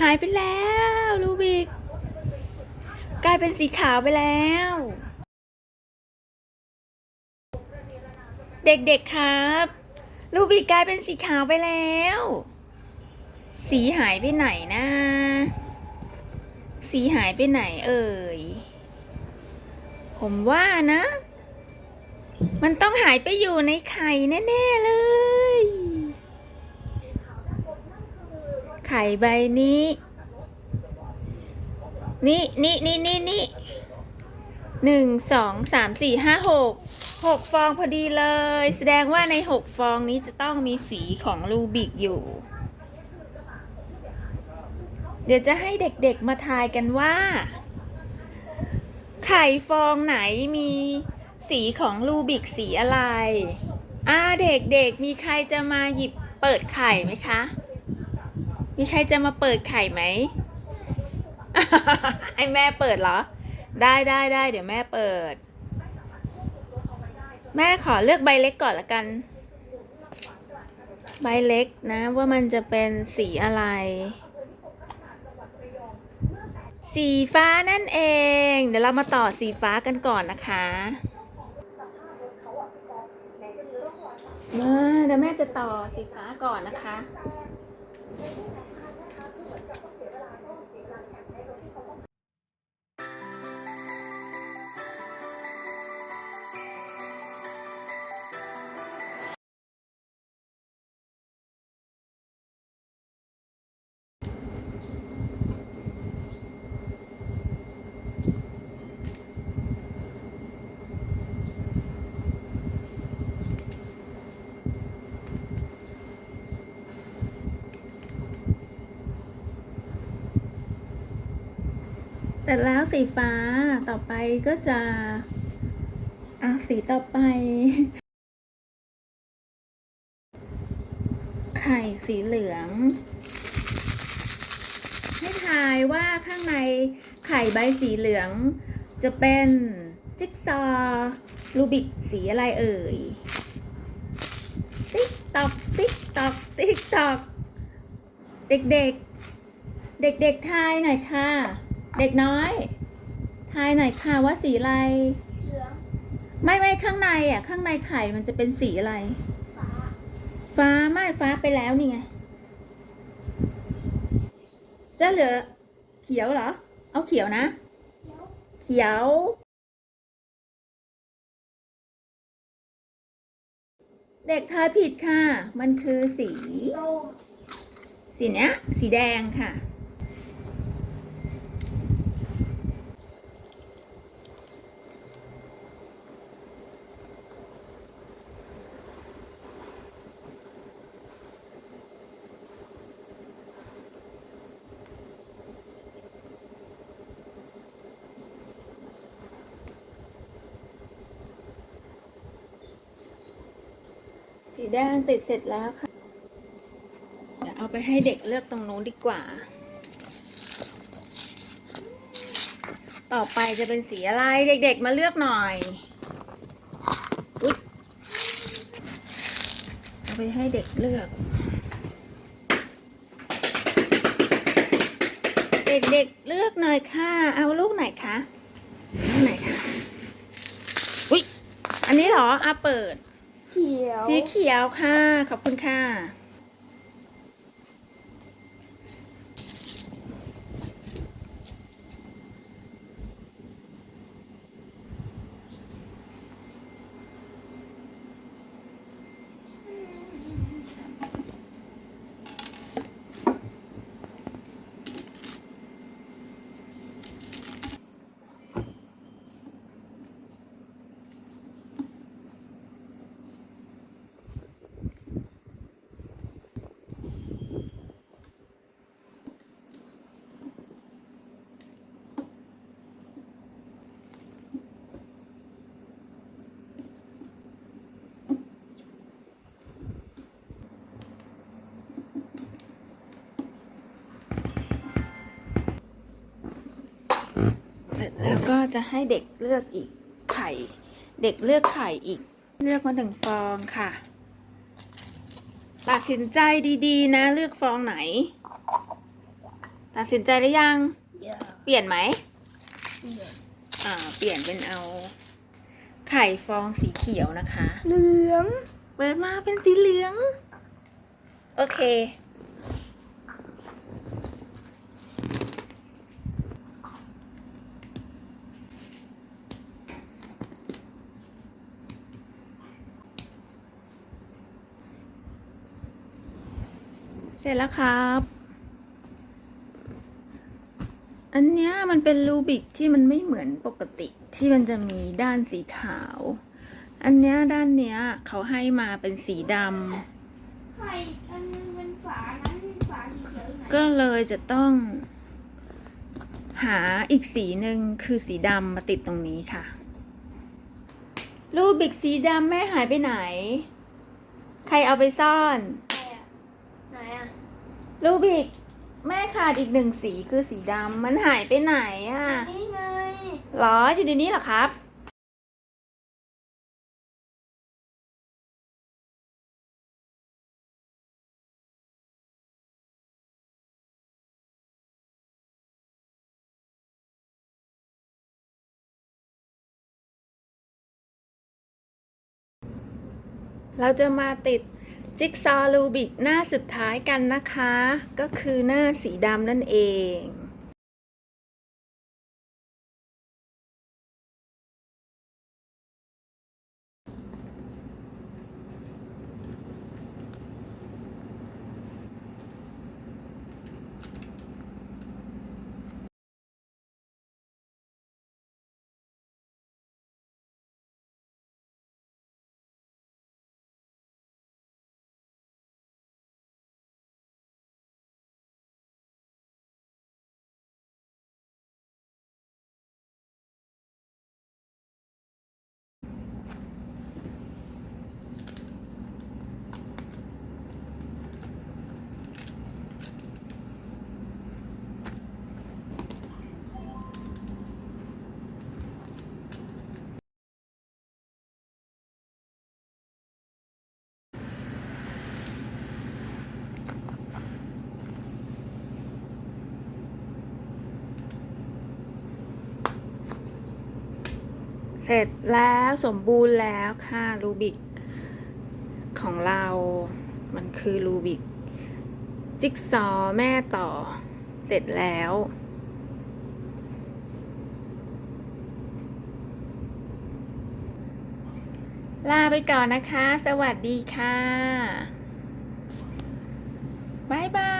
หายไปแล้วลูบิก กลายเป็นสีขาวไปแล้ว เด็กๆครับ ลูบิกกลายเป็นสีขาวไปแล้ว สีหายไปไหนนะ สีหายไปไหนเอ่ย ผมว่านะ มันต้องหายไปอยู่ในไข่แน่ ๆ เลย ข่ใบนี้ นี่นี่นี่นี่นี่หนึ่งสองสามสี่ห้าหกหกฟองพอดีเลย แสดงว่าในหกฟองนี้จะต้องมีสีของลูบิกอยู่ เดี๋ยวจะให้เด็กๆมาทายกันว่า ไข่ฟองไหนมีสีของลูบิกสีอะไร อ่าเด็กๆ มีใครจะมาหยิบเปิดไข่ไหมคะ มีใครจะมาเปิดไข่ไหมให้แม่เปิดเหรอ ได้ได้ได้เดี๋ยวแม่เปิด แม่ขอเลือกใบเล็กก่อนละกัน ใบเล็กนะ ว่ามันจะเป็นสีอะไร สีฟ้านั่นเอง เดี๋ยวเรามาต่อสีฟ้ากันก่อนนะคะมาเดี๋ยวแม่จะต่อสีฟ้าก่อนนะคะ เสร็จแล้วสีฟ้าต่อไปก็จะอะสีต่อไป ไข่สีเหลือง ให้ทายว่าข้างในไข่ใบสีเหลือง จะเป็นจิ๊กซอว์รูบิกสีอะไรเอ่ย ติ๊กตอกติ๊กตอกติ๊กตอก เด็กๆ เด็กๆทายหน่อยค่ะ เด็กน้อย ทายหน่อยค่ะว่าสีอะไร เหลืองไม่ไม่ข้างในอะ ข้างในไข่มันจะเป็นสีอะไร ฟ้า ฟ้าไม่ฟ้าไปแล้วนี่ไงจะเหลือ เขียวเหรอ เอาเขียวนะ เขียว เด็กทายผิดค่ะ มันคือสีโลกสีเนี้ย สีแดงค่ะ สีแดงติดเสร็จแล้วค่ะ เดี๋ยวเอาไปให้เด็กเลือกตรงนู้นดีกว่า ต่อไปจะเป็นสีอะไรเด็กๆมาเลือกหน่อยอุ๊ยเอาไปให้เด็กเลือก เด็กๆเลือกหน่อยค่ะ เอาลูกไหนคะลูกไหนคะ อุ๊ย อันนี้เหรออาเปิด เขียว สีเขียวค่ะ ขอบคุณค่ะ จะให้เด็กเลือกอีกไข่ เด็กเลือกไข่อีก เลือกมาหนึ่งฟองค่ะ ตัดสินใจดีๆ นะ เลือกฟองไหน ตัดสินใจหรือยังอย่าเปลี่ยนไหมเปลี่ยนอ่า เปลี่ยนเป็นเอา ไข่ฟองสีเขียวนะคะ เหลือง เปิดมาเป็นสีเหลือง โอเค เสร็จแล้วครับ อันเนี้ยมันเป็นรูบิกที่มันไม่เหมือนปกติที่มันจะมีด้านสีขาว อันเนี้ยด้านเนี้ยเขาให้มาเป็นสีดไข่อันนึงเป็นฝานั้นฝาสีเขียวไหนำก็เลยจะต้อง หาอีกสีหนึ่งคือสีดำมาติดตรงนี้ค่ะ รูบิกสีดำแม่หายไปไหน ใครเอาไปซ่อน ไหนอะไหนอะ รูบิกแม่ขาดอีกหนึ่งสีคือสีดำมันหายไปไหนอะนี่ไงหรออยู่ในนี้เหรอครับ เราจะมาติด จิ๊กซอว์ลูบิกหน้าสุดท้ายกันนะคะ ก็คือหน้าสีดำนั่นเอง เสร็จแล้วสมบูรณ์แล้วค่ะรูบิกของเรา มันคือรูบิกจิ๊กซอแม่ต่อ เสร็จแล้ว ลาไปก่อนนะคะ สวัสดีค่ะ บ๊ายบาย